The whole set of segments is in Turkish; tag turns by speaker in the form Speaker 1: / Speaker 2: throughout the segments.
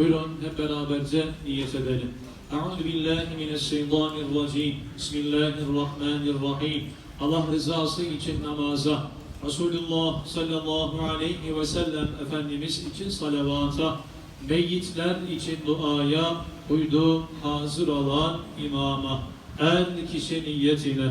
Speaker 1: Buyurun hep beraberce niyet edelim. Euzu billahi mineşşeytanirracim. Bismillahirrahmanirrahim. Allah rızası için namaza, Resulullah sallallahu aleyhi ve sellem Efendimiz için salavata, meyyitler için duaya, uydu hazır olan imama, her kişi niyetine.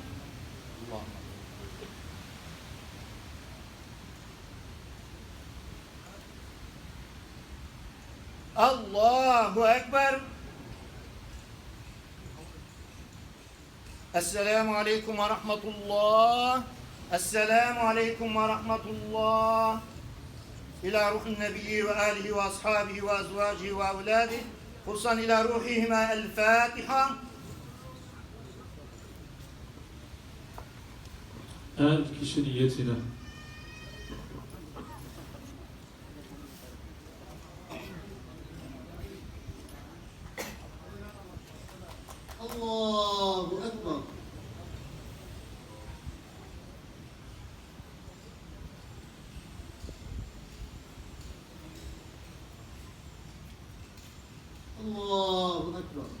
Speaker 2: الله أكبر. السلام عليكم ورحمة الله. السلام عليكم ورحمة الله. إلى روح النبي وآله وأصحابه وأزواجه وأولاده. خصوصا إلى روحهما
Speaker 1: الفاتحة. آل كشريتنا
Speaker 3: Allahu Ekber. Allahu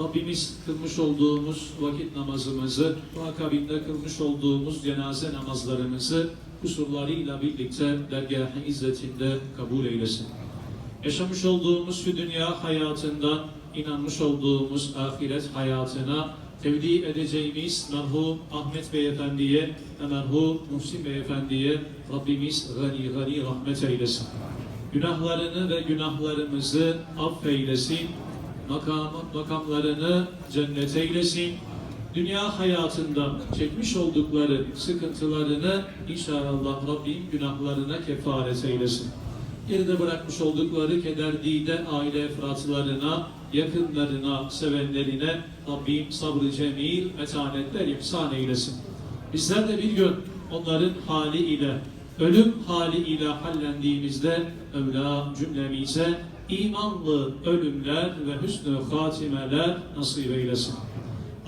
Speaker 1: Rabbimiz kılmış olduğumuz vakit namazımızı ve akabinde kılmış olduğumuz cenaze namazlarımızı kusurlarıyla birlikte dergâh-ı izzetinde kabul eylesin. Yaşamış olduğumuz şu dünya hayatından inanmış olduğumuz ahiret hayatına tevdi edeceğimiz merhum Ahmet Beyefendi'ye ve merhum Muhsin Beyefendi'ye Rabbimiz gani gani rahmet eylesin. Günahlarını ve günahlarımızı affeylesin. Makam, makamlarını cennet eylesin. Dünya hayatında çekmiş oldukları sıkıntılarını inşallah Rabbim günahlarına kefaret eylesin. Geride bırakmış oldukları keder dide aile efratlarına, yakınlarına, sevenlerine Rabbim sabrı cemil, metanetler ihsan eylesin. Bizler de bir gün onların hali ile, ölüm hali ile hallendiğimizde Mevla cümlemize imanlı ölümler ve hüsnü hatimeler nasip eylesin.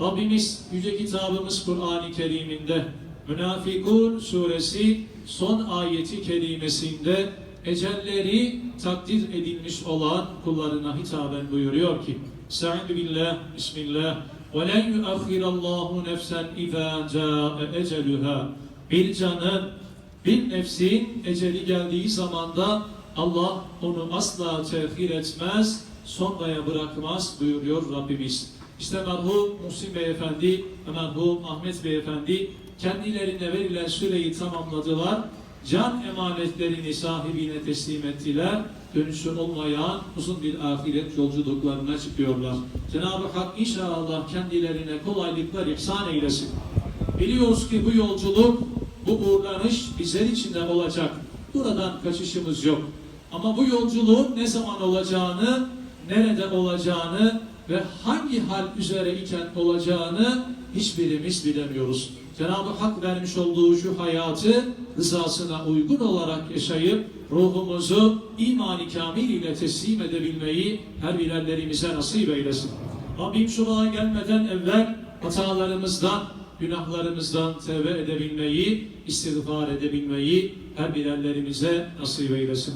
Speaker 1: Rabbimiz Yüce Kitabımız Kur'an-ı Kerim'inde Münafikun suresi son ayeti kerimesinde ecelleri takdir edilmiş olan kullarına hitaben buyuruyor ki Estaizu billah, Bismillah وَلَنْ يُؤَخِّرَ اللّٰهُ نَفْسًا اِذَا جَاءَ اَجَلُهَا Bir canın, bir nefsin eceli geldiği zamanda Allah onu asla tehir etmez, sonraya bırakmaz buyuruyor Rabbimiz. İşte merhum Muhsin Beyefendi ve merhum Ahmet Beyefendi kendilerine verilen süreyi tamamladılar. Can emanetlerini sahibine teslim ettiler. Dönüşü olmayan uzun bir ahiret yolculuklarına çıkıyorlar. Cenab-ı Hak inşallah kendilerine kolaylıklar ihsan eylesin. Biliyoruz ki bu yolculuk, bu uğurlanış bizler için de olacak. Buradan kaçışımız yok. Ama bu yolculuğun ne zaman olacağını, nerede olacağını ve hangi hal üzere iken olacağını hiçbirimiz bilemiyoruz. Cenab-ı Hak vermiş olduğu şu hayatı rızasına uygun olarak yaşayıp ruhumuzu imani kamil ile teslim edebilmeyi her birerlerimize nasip eylesin. Rabbim şu bağa gelmeden evvel hatalarımızdan, günahlarımızdan tevbe edebilmeyi, istiğfar edebilmeyi her birerlerimize nasip eylesin.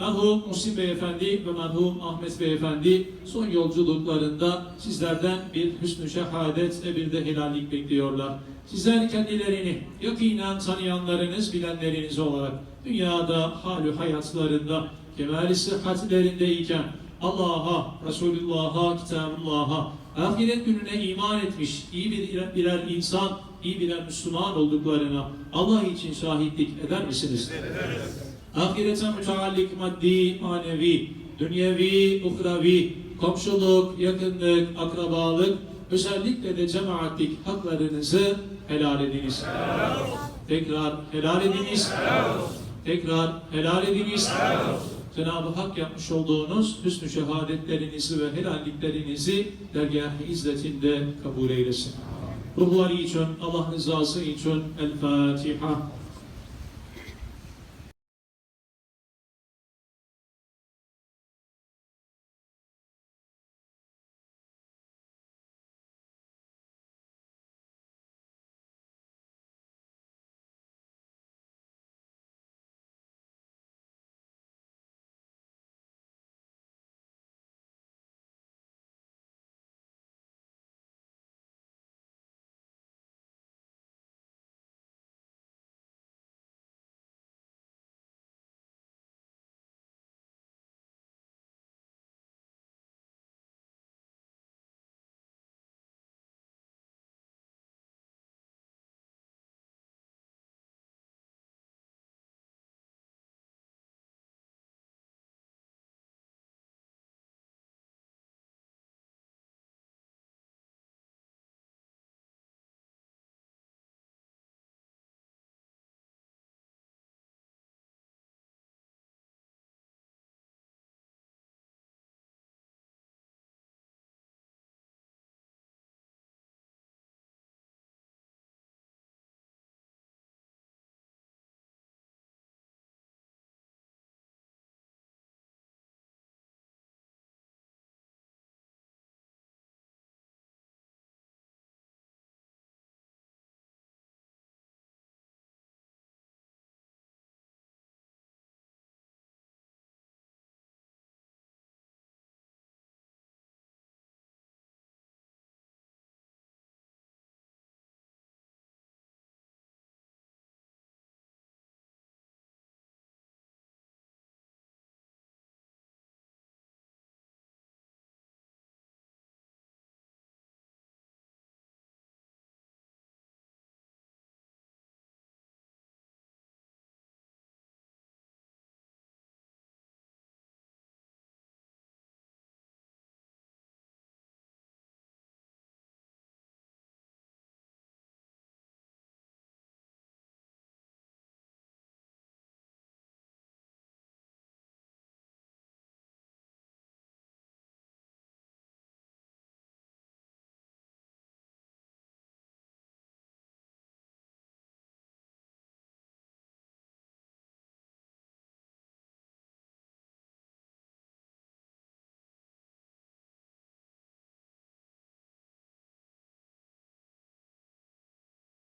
Speaker 1: Merhum Muhsin Beyefendi ve merhum Ahmet Beyefendi son yolculuklarında sizlerden bir hüsnü şehadet ve bir de helallik bekliyorlar. Sizler kendilerini yakinen tanıyanlarınız, bilenleriniz olarak dünyada halü hayatlarında, kemali sıhhatlerindeyken Allah'a, Resulullah'a, Kitabullah'a, ahiret gününe iman etmiş, iyi bir birer insan, iyi birer Müslüman olduklarına Allah için şahitlik eder misiniz? Ahirete müteallik maddi, manevi, dünyevi, uhravi, komşuluk, yakınlık, akrabalık, özellikle de cemaatlik haklarınızı helal ediniz. Tekrar helal ediniz. Tekrar helal ediniz. Cenab-ı Hak yapmış olduğunuz hüsnü şehadetlerinizi ve helalliklerinizi dergâh-ı izzetinde kabul eylesin. Ruhları için, Allah rızası için El Fatiha.